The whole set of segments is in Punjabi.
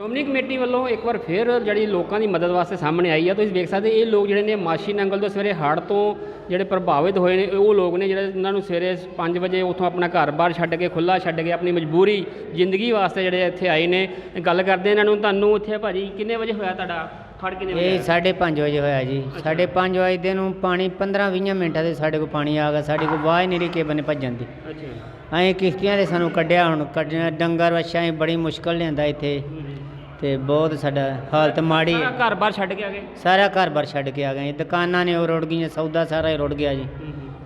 ਸ਼੍ਰੋਮਣੀ ਕਮੇਟੀ ਵੱਲੋਂ ਇੱਕ ਵਾਰ ਫਿਰ ਜਿਹੜੀ ਲੋਕਾਂ ਦੀ ਮਦਦ ਵਾਸਤੇ ਸਾਹਮਣੇ ਆਈ ਆ ਤੁਸੀਂ ਵੇਖ ਸਕਦੇ ਇਹ ਲੋਕ ਜਿਹੜੇ ਨੇ ਮਾਸ਼ੀ ਨੰਗਲ ਤੋਂ ਸਵੇਰੇ ਹੜ੍ਹ ਤੋਂ ਜਿਹੜੇ ਪ੍ਰਭਾਵਿਤ ਹੋਏ ਨੇ ਉਹ ਲੋਕ ਨੇ ਜਿਹੜੇ ਉਹਨਾਂ ਨੂੰ ਸਵੇਰੇ 5 ਵਜੇ ਉੱਥੋਂ ਆਪਣਾ ਘਰ-ਬਾਰ ਛੱਡ ਕੇ ਖੁੱਲਾ ਛੱਡ ਕੇ ਆਪਣੀ ਮਜਬੂਰੀ ਜ਼ਿੰਦਗੀ ਵਾਸਤੇ ਜਿਹੜੇ ਇੱਥੇ ਆਏ ਨੇ ਗੱਲ ਕਰਦੇ ਇਹਨਾਂ ਨੂੰ ਤੁਹਾਨੂੰ ਇੱਥੇ ਭਾਜੀ ਕਿੰਨੇ ਵਜੇ ਹੋਇਆ ਤੁਹਾਡਾ? ਖੜ ਕਿੰਨੇ ਵਜੇ ਇਹ ਆਇਆ? 5:30 ਵਜੇ ਹੋਇਆ ਜੀ। 5:30 ਵਜੇ ਦੇ ਨੂੰ ਪਾਣੀ 15-20 ਮਿੰਟਾਂ ਦੇ ਸਾਡੇ ਕੋਲ ਪਾਣੀ ਆ ਗਿਆ ਸਾਡੇ ਕੋਲ ਹੀ ਨਹੀਂ ਰਹੀ ਕਿ ਬੰਨੇ ਭੱਜਣ ਦੀ। ਅੱਛਾ। ਅਸੀਂ ਕਿਸ਼ਤੀਆਂ ਦੇ ਸਾਨੂੰ ਕੱਢਿਆ ਹੁਣ ਕੱਢਿਆ ਡੰਗਰ ਵੱਛਾ ਬੜੀ ਮੁਸ਼ਕਲ ਲਿਆਂਦਾ ਇੱਥੇ। ਤੇ ਬਹੁਤ ਸਾਡਾ ਹਾਲਤ ਮਾੜੀ ਹੈ। ਘਰ ਬਾਹਰ ਛੱਡ ਕੇ ਆ ਗਏ? ਸਾਰਾ ਘਰ-ਬਾਰ ਛੱਡ ਕੇ ਆ ਗਏ। ਦੁਕਾਨਾਂ ਨੇ ਉਹ ਰੁੜ ਗਈਆਂ ਸੌਦਾ ਸਾਰਾ ਹੀ ਰੁੜ ਗਿਆ ਜੀ।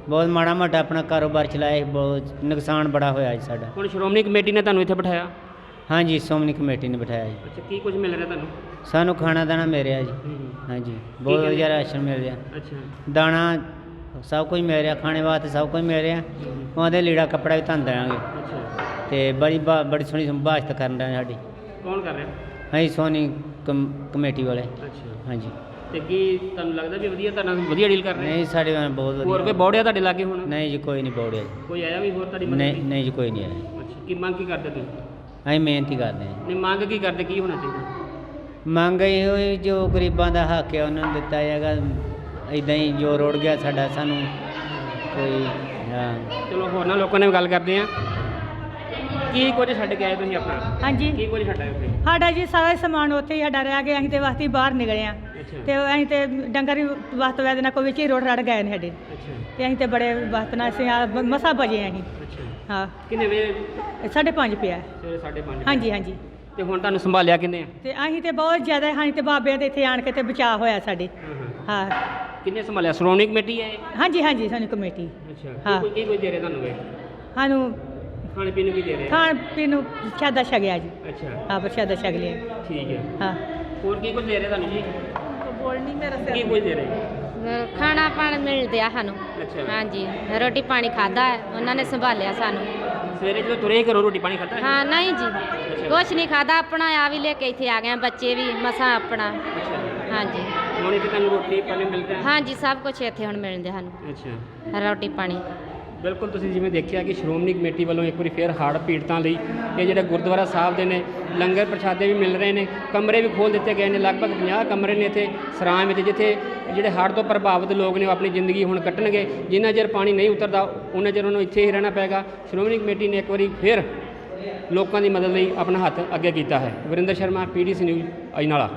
ਬਹੁਤ ਮਾੜਾ ਮੋਟਾ ਆਪਣਾ ਕਾਰੋਬਾਰ ਚਲਾਇਆ ਸੀ, ਬਹੁਤ ਨੁਕਸਾਨ ਬੜਾ ਹੋਇਆ ਜੀ ਸਾਡਾ। ਹੁਣ ਸ਼੍ਰੋਮਣੀ ਕਮੇਟੀ ਨੇ ਤੁਹਾਨੂੰ ਇੱਥੇ ਬਿਠਾਇਆ? ਹਾਂਜੀ ਸੋਮਨੀ ਕਮੇਟੀ ਨੇ ਬਿਠਾਇਆ ਜੀ। ਅੱਛਾ ਕੀ ਕੁਝ ਮਿਲ ਰਿਹਾ ਤੁਹਾਨੂੰ? ਸਾਨੂੰ ਖਾਣਾ ਦਾਣਾ ਮਿਲ ਰਿਹਾ ਜੀ। ਹਾਂਜੀ ਬਹੁਤ ਕਹਿੰਦੇ? ਵਧੀਆ ਰਾਸ਼ਨ ਮਿਲ ਰਿਹਾ। ਅੱਛਾ। ਦਾਣਾ ਸਭ ਕੁਝ ਮਿਲ ਰਿਹਾ ਖਾਣੇ ਵਾਸਤੇ ਸਭ ਕੁਝ ਮਿਲ ਰਿਹਾ। ਉਹਦੇ ਲੀੜਾ ਕੱਪੜਾ ਵੀ ਤੁਹਾਨੂੰ ਦੇਵਾਂਗੇ ਅੱਛਾ। ਤੇ ਬੜੀ ਬਾ- ਬੜੀ ਸੋਹਣੀ ਸੰਭਾਸ਼ਤ ਕਰਨ ਰਹੇ ਸਾਡੀ। ਕੌਣ ਕਰ ਰਿਹਾ? ਅਸੀਂ ਸੋਨੀ ਕਮ- ਕਮੇਟੀ ਵਾਲੇ। ਅੱਛਾ। ਹਾਂਜੀ। ਤੇ ਕੀ ਤੁਹਾਨੂੰ ਲੱਗਦਾ ਵੀ ਵਧੀਆ ਤੁਹਾਨੂੰ ਵਧੀਆ ਡੀਲ ਕਰ ਰਹੇ ਨਹੀਂ ਸਾਡੇ ਨਾਲ ਬਹੁਤ ਹੋਰ ਕੋਈ ਵਧੀਆ ਬੌੜਿਆ ਤੁਹਾਡੇ ਲਾਗੇ ਹੁਣ? ਨਹੀਂ ਜੀ ਕੋਈ ਨਹੀਂ ਬੋੜਿਆ ਕੋਈ ਆਇਆ ਵੀ ਹੋਰ ਤੁਹਾਡੀ ਨਹੀਂ? ਨਹੀਂ ਜੀ ਕੋਈ ਨਹੀਂ ਆਇਆ। ਅੱਛਾ ਕੀ ਮੰਗ ਕੀ ਕਰਦੇ ਤੁਸੀਂ? ਅਸੀਂ ਮਿਹਨਤ ਹੀ ਕਰਦੇ ਹਾਂ। ਨਹੀਂ ਮੰਗ ਕੀ ਕਰਦੇ ਕੀ ਹੋਣਾ ਚਾਹੀਦਾ? ਮੰਗ ਇਹ ਹੋਈ ਜੋ ਗਰੀਬਾਂ ਦਾ ਹੱਕ ਹੈ ਉਹਨਾਂ ਨੂੰ ਦਿੱਤਾ ਜਾਏਗਾ। ਇਦਾਂ ਹੀ ਜੋ ਰੋੜ ਗਿਆ ਸਾਡਾ ਸਾਨੂੰ ਕੋਈ ਹਾਂ ਚਲੋ ਹੋਰ ਨਾਲ ਲੋਕਾਂ ਨਾਲ ਗੱਲ ਕਰਦੇ ਆ ਕੀ ਕੁਝ ਛੱਡ ਕੇ ਆਏ ਤੁਸੀਂ ਆਪਣਾ? ਹਾਂਜੀ। ਕੀ ਕੁਝ ਛੱਡਿਆ ਉੱਥੇ? ਸਾਡਾ ਜੀ ਸਾਰਾ ਸਮਾਨ ਉੱਥੇ ਹੀ ਸਾਡਾ ਰਹਿ ਗਿਆ ਅਸੀਂ ਤੇ ਵਾਸਤੇ ਹੀ ਬਾਹਰ ਨਿਕਲੇ ਆ ਅੱਛਾ। ਤੇ ਅਸੀਂ ਤੇ ਡੰਗਰ ਵੀ ਵਸਤ ਵੈਦ ਨਾਲ ਕੋਈ ਵਿੱਚ ਹੀ ਰੋੜ ਰੜ ਗਏ ਨੇ ਸਾਡੇ। ਅੱਛਾ। ਤੇ ਅਸੀਂ ਤੇ ਬੜੇ ਵਸਤ ਨਾਲ ਅਸੀਂ ਆ ਬ- ਮਸਾਂ ਬਜੇ ਆ ਅਸੀਂ। ਅੱਛਾ। ਹਾਂ। ਕਿੰਨੇ ਇਹ ਸਾਢੇ ਪੰਜ ਪਿਆ। ਸਵੇਰੇ 5:30 ਹਾਂਜੀ ਹਾਂਜੀ। ਤੇ ਹੁਣ ਤੁਹਾਨੂੰ ਸੰਭਾਲਿਆ ਕਿੰਨੇ ਆ? ਤੇ ਅਸੀਂ ਤੇ ਬਹੁਤ ਜ਼ਿਆਦਾ ਅਸੀਂ ਤੇ ਬਾਬਿਆਂ ਦੇ ਇੱਥੇ ਆਣ ਕੇ ਤੇ ਬਚਾਅ ਹੋਇਆ ਸਾਡੇ। ਹਾਂ ਕਿੰਨੇ ਸੰਭਾਲਿਆ? ਸ਼੍ਰੋਮਣੀ ਕਮੇਟੀ ਹੈ ਇਹ? ਹਾਂਜੀ ਹਾਂਜੀ ਸਾਨੂੰ ਕਮੇਟੀ। ਅੱਛਾ। ਹਾਂ। ਕੋਈ ਕੀ ਕੁਝ ਦੇ ਰਹੇ ਤੁਹਾਨੂੰ ਇਹ? ਸਾਨੂੰ ਖਾਣੇ ਪੀਣ ਨੂੰ ਕੀ ਦੇ ਰਹੇ? ਖਾਣ ਪੀਣ ਨੂੰ ਪ੍ਰਸ਼ਾਦਾ ਛਕਿਆ ਜੀ। ਅੱਛਾ। ਹਾਂ ਪ੍ਰਸ਼ਾਦਾ ਛਕ ਲਿਆ। ਠੀਕ ਹੈ। ਹਾਂ। ਹੋਰ ਕੀ ਕੁਝ ਦੇ ਰਹੇ ਤੁਹਾਨੂੰ ਜੀ? ਬੋਲ ਨਹੀਂ ਮੇਰਾ ਕੀ ਕੁਝ ਦੇ ਰਹੇ? ਖਾਣਾ ਪਾਣ ਮਿਲਦੇ ਆ ਸਾਨੂੰ। ਅੱਛਾ। ਹਾਂਜੀ। ਰੋਟੀ ਪਾਣੀ ਖਾਦਾ ਹੈ। ਉਹਨਾਂ ਨੇ ਸੰਭਾਲਿਆ ਸਾਨੂੰ। ਸਵੇਰੇ ਜਦੋਂ ਤੁਰੇ ਘਰੋਂ ਰੋਟੀ ਪਾਣੀ ਖਾਧਾ ਹੈ? ਹਾਂ ਨਹੀਂ ਜੀ। ਕੁਛ ਨਹੀਂ ਖਾਦਾ ਆਪਣਾ ਆ ਵੀ ਲੈ ਕੇ ਇੱਥੇ ਆ ਗਏ ਆ, ਬੱਚੇ ਵੀ ਮਸਾਂ ਆਪਣਾ। ਅੱਛਾ। ਹਾਂਜੀ। ਹੁਣ ਇੱਥੇ ਤੁਹਾਨੂੰ ਰੋਟੀ ਪਾਣੀ ਮਿਲਦਾ ਹੈ? ਹਾਂਜੀ ਸਭ ਕੁਝ ਇੱਥੇ ਹੁਣ ਮਿਲਦੇ ਸਾਨੂੰ ਅੱਛਾ। ਰੋਟੀ ਪਾਣੀ। ਬਿਲਕੁਲ ਤੁਸੀਂ ਜਿਵੇਂ ਦੇਖਿਆ ਕਿ ਸ਼੍ਰੋਮਣੀ ਕਮੇਟੀ ਵੱਲੋਂ ਇੱਕ ਵਾਰੀ ਫੇਰ ਹੜ੍ਹ ਪੀੜਤਾਂ ਲਈ ਇਹ ਜਿਹੜੇ ਗੁਰਦੁਆਰਾ ਸਾਹਿਬ ਦੇ ਨੇ, ਲੰਗਰ ਪ੍ਰਸ਼ਾਦੇ ਵੀ ਮਿਲ ਰਹੇ ਨੇ, ਕਮਰੇ ਵੀ ਖੋਲ ਦਿੱਤੇ ਗਏ ਨੇ, ਲਗਭਗ 50 ਕਮਰੇ ਨੇ ਇੱਥੇ ਸਰਾਂ ਵਿੱਚ, ਜਿੱਥੇ ਜਿਹੜੇ ਹੜ੍ਹ ਤੋਂ ਪ੍ਰਭਾਵਿਤ ਲੋਕ ਨੇ ਉਹ ਆਪਣੀ ਜ਼ਿੰਦਗੀ ਹੁਣ ਕੱਟਣਗੇ। ਜਿੰਨਾ ਚਿਰ ਪਾਣੀ ਨਹੀਂ ਉਤਰਦਾ ਉਹਨਾਂ ਚਿਰ ਉਹਨਾਂ ਨੂੰ ਇੱਥੇ ਹੀ ਰਹਿਣਾ ਪਏਗਾ। ਸ਼੍ਰੋਮਣੀ ਕਮੇਟੀ ਨੇ ਇੱਕ ਵਾਰੀ ਫੇਰ ਲੋਕਾਂ ਦੀ ਮਦਦ ਲਈ ਆਪਣਾ ਹੱਥ ਅੱਗੇ ਕੀਤਾ ਹੈ। Varinder Sharma, PDC news, Ajnala.